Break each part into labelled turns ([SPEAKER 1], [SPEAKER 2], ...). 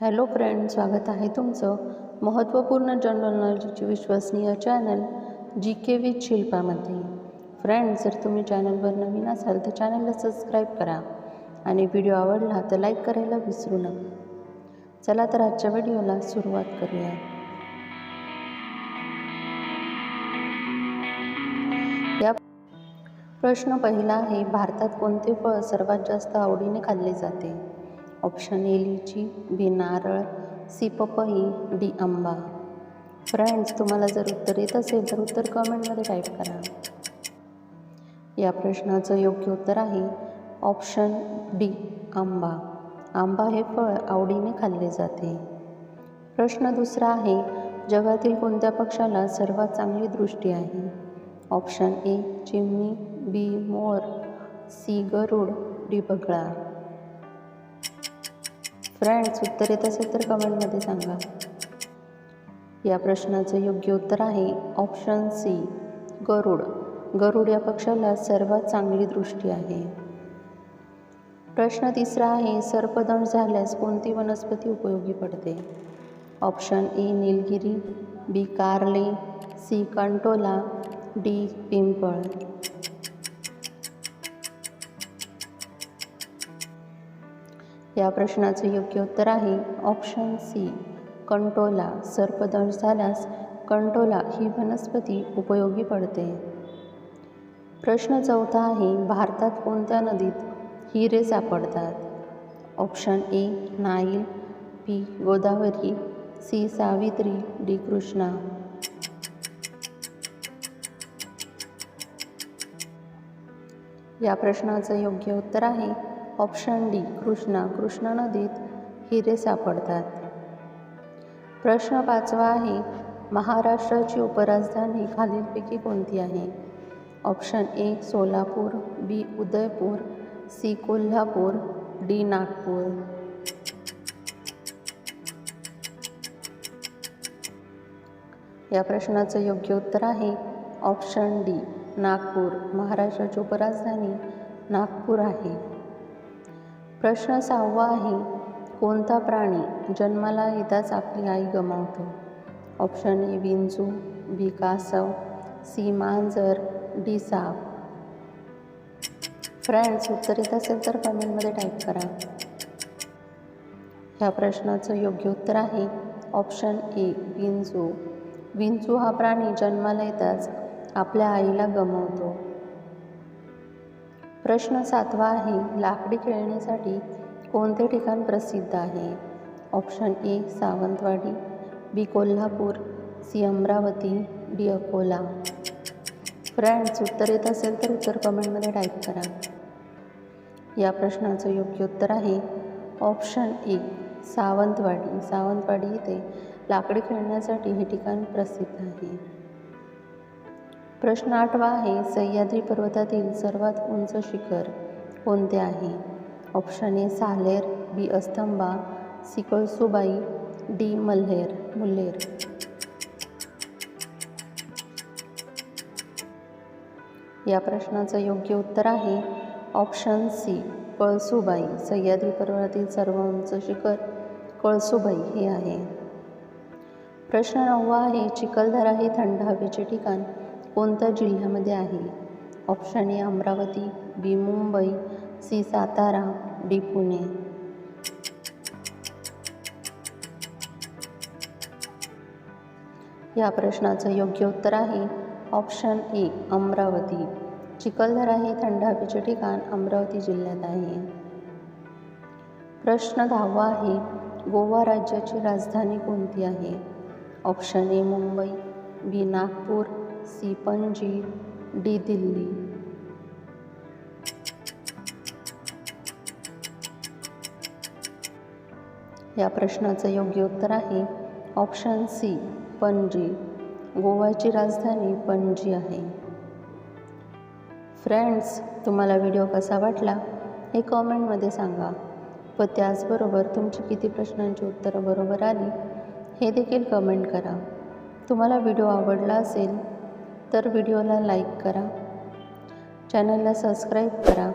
[SPEAKER 1] Hello friend स्वागत आहे तुमचं महत्त्वपूर्ण जनरल नॉलेजची विश्वसनीय चॅनल जी के विथ शिल्पामध्ये. फ्रेंड्स जर तुम्ही चॅनलवर नवीन असाल तर चॅनलला सबस्क्राईब करा आणि व्हिडिओ आवडला तर लाईक करायला विसरू नका. चला तर आजच्या व्हिडिओला सुरुवात करूया. या प्रश्न पहिला आहे भारतात कोणते फळ सर्वात जास्त आवडीने खाल्ले जाते? ऑप्शन ए लिची बी नारळ सी पपई डी आंबा. फ्रेंड्स तुम्हाला जर उत्तर येत असेल तर उत्तर कमेंटमध्ये टाईप करा. या प्रश्नाचं योग्य उत्तर आहे ऑप्शन डी आंबा. आंबा हे फळ आवडीने खाल्ले जाते. प्रश्न दुसरा आहे जगातील कोणत्या पक्षाला सर्वात चांगली दृष्टी आहे? ऑप्शन ए चिमणी बी मोर सी गरुड डी बगळा. फ्रेंड्स उत्तर येत असेल तर कमेंटमध्ये सांगा. या प्रश्नाचं योग्य उत्तर आहे ऑप्शन सी गरुड. गरुड या पक्षाला सर्वात चांगली दृष्टी आहे. प्रश्न तिसरा आहे सर्पदंश झाल्यास कोणती वनस्पती उपयोगी पडते? ऑप्शन ए निलगिरी बी कारले सी कंटोला डी पिंपळ. या प्रश्नाचं योग्य उत्तर आहे ऑप्शन सी कंटोला. सर्पदंश झाल्यास कंटोला ही वनस्पती उपयोगी पडते. प्रश्न चौथा आहे भारतात कोणत्या नदीत हिरे सापडतात? Option A Nile B Godavari C Savitri D Krishna. या प्रश्नाचं योग्य उत्तर आहे ऑप्शन डी कृष्णा. कृष्णा नदीत हिरे सापडतात. प्रश्न पाचवा आहे महाराष्ट्राची उपराजधानी खालीलपैकी कोणती आहे? Option A Solapur B Udaipur C Kolhapur D Nagpur. या प्रश्नाचं योग्य उत्तर आहे ऑप्शन डी नागपूर. महाराष्ट्राची उपराजधानी नागपूर आहे. प्रश्न सहावा आहे कोणता प्राणी जन्माला येताच आपली आई गमावतो? ऑप्शन ए विंचू बी कासव सी मांजर डी साप. फ्रेंड्स उत्तर येत असेल तर कमेंटमध्ये टाईप करा. ह्या प्रश्नाचं योग्य उत्तर आहे ऑप्शन ए विंचू. विंचू हा प्राणी जन्माला येताच आपल्या आईला गमावतो. प्रश्न सातवा आहे लाकडी खेळण्यासाठी कोणते ठिकाण प्रसिद्ध आहे? Option A Sawantwadi B Kolhapur C Amravati D Akola. Friends उत्तर येत असेल तर उत्तर कमेंटमध्ये टाईप करा. या प्रश्नाचं योग्य उत्तर आहे ऑप्शन ए सावंतवाडी. सावंतवाडी येथे लाकडी खेळण्यासाठी हे ठिकाण प्रसिद्ध आहे. प्रश्न आठवा आहे सह्याद्री पर्वतातील सर्वात उंच शिखर कोणते आहे? Option A Saler B Astamba C Kalsubai D Malher Mulher या प्रश्नाचं योग्य उत्तर आहे ऑप्शन सी कळसुबाई सह्याद्री पर्वतातील सर्व उंच शिखर कळसुबाई हे आहे. प्रश्न नववा आहे चिखलदरा हे थंड हवेचे ठिकाण कोणत्या जिल्ह्यामध्ये आहे? Option A Amravati B Mumbai C Satara D Pune. या प्रश्नाचं योग्य उत्तर आहे ऑप्शन ए अमरावती. चिखलदरा हे थंड हवेचे ठिकाण अमरावती जिल्ह्यात आहे. प्रश्न दहावा आहे गोवा राज्याची राजधानी कोणती आहे? Option A Mumbai B Nagpur C Panaji D Delhi. या प्रश्नाचं योग्य उत्तर आहे ऑप्शन सी पणजी. गोव्याची राजधानी पणजी आहे. फ्रेंड्स तुम्हाला व्हिडिओ कसा वाटला हे कॉमेंटमध्ये सांगा. व त्याचबरोबर तुमची किती प्रश्नांची उत्तरं बरोबर आली हे देखील कमेंट करा. तुम्हाला व्हिडिओ आवडला असेल तर व्हिडिओला लाईक करा. चॅनलला सबस्क्राईब करा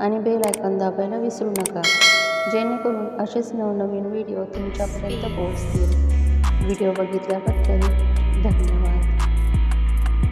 [SPEAKER 1] आणि बेल आयकॉन दाबायला विसरू नका. जेणेकरून असेच नवनवीन व्हिडिओ तुमच्यापर्यंत पोहोचतील. व्हिडिओ बघितल्याबद्दल धन्यवाद.